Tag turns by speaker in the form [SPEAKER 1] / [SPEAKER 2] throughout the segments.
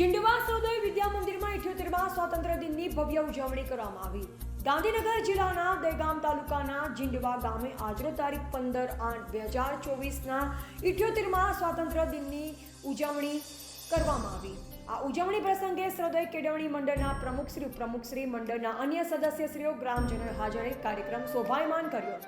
[SPEAKER 1] જીંડવા સરોદય વિદ્યા મંદિરમાં ઇઠ્યોતેરમા સ્વાતંત્ર્ય દિનની ભવ્ય ઉજવણી કરવામાં આવી. ગાંધીનગર જિલ્લાના દહેગામ તાલુકાના જીંડવા ગામે આજરો તારીખ પંદર આઠ બે હજાર ચોવીસના ઇઠ્યોતેરમાં સ્વાતંત્ર્ય દિનની ઉજવણી કરવામાં આવી. આ ઉજવણી પ્રસંગે શ્રદય કેળવણી મંડળના પ્રમુખશ્રી પ્રમુખશ્રી મંડળના અન્ય સદસ્યશ્રીઓ ગ્રામજનો હાજરે કાર્યક્રમ શોભાયમાન કર્યો.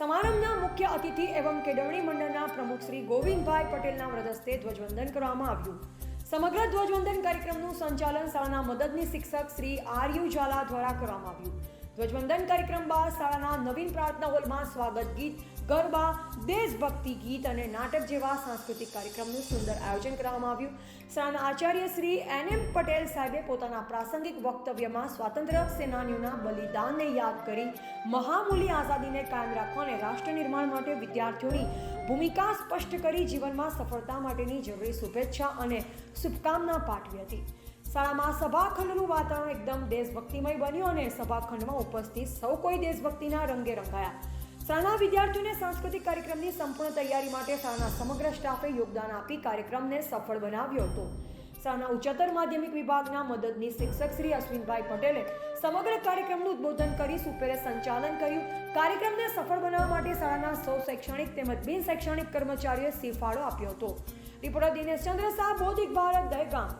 [SPEAKER 1] સમારંભના મુખ્ય અતિથિ એવં કેળવણી મંડળના પ્રમુખ શ્રી ગોવિંદભાઈ પટેલના વ્રદસ્તે ધ્વજવંદન કરવામાં આવ્યું. સમગ્ર ધ્વજવંદન કાર્યક્રમનું સંચાલન શાળાના મદદની શિક્ષક શ્રી આર યુ ઝાલા દ્વારા કરવામાં આવ્યું. ધ્વજવંદન કાર્યક્રમ બાદ શાળાના નવીન પ્રાર્થના હોલમાં સ્વાગત ગીત, ગરબા, દેશભક્તિ ગીત અને નાટક જેવા સાંસ્કૃતિક કાર્યક્રમનું સુંદર આયોજન કરવામાં આવ્યું. શાળાના આચાર્ય શ્રી એન એમ પટેલ સાહેબે પોતાના પ્રાસંગિક વક્તવ્યમાં સ્વાતંત્ર્ય સેનાનીઓના બલિદાનને યાદ કરી મહામૂલી આઝાદીને કાયમ રાખવા અને રાષ્ટ્ર નિર્માણ માટે વિદ્યાર્થીઓની ભૂમિકા સ્પષ્ટ કરી જીવનમાં સફળતા માટેની જરૂરી શુભેચ્છા અને શુભકામના પાઠવી હતી. શાળામાં સભાખંડનું વાતાવરણ એકદમ દેશભક્તિમય બન્યું અને સભાખંડમાં ઉપસ્થિત સૌ કોઈ દેશભક્તિના રંગે રંગાયા. શાળાના વિદ્યાર્થીઓને સાંસ્કૃતિક કાર્યક્રમની સંપૂર્ણ તૈયારી માટે શાળાના સમગ્ર સ્ટાફે યોગદાન આપી કાર્યક્રમને સફળ બનાવ્યો હતો. શાળાના ઉચ્ચતર માધ્યમિક વિભાગના મદદની શિક્ષક શ્રી અશ્વિનભાઈ પટેલે સમગ્ર કાર્યક્રમનું ઉદ્બોધન કરી સુપેરે સંચાલન કર્યું. કાર્યક્રમને સફળ બનાવવા માટે શાળાના સૌ શૈક્ષણિક તેમજ બિન શૈક્ષણિક કર્મચારીઓએ સિફાળો આપ્યો હતો. રિપોર્ટર દિનેશ ચંદ્ર શાહ બૌદ્ધિક ભારત, દહેગામ.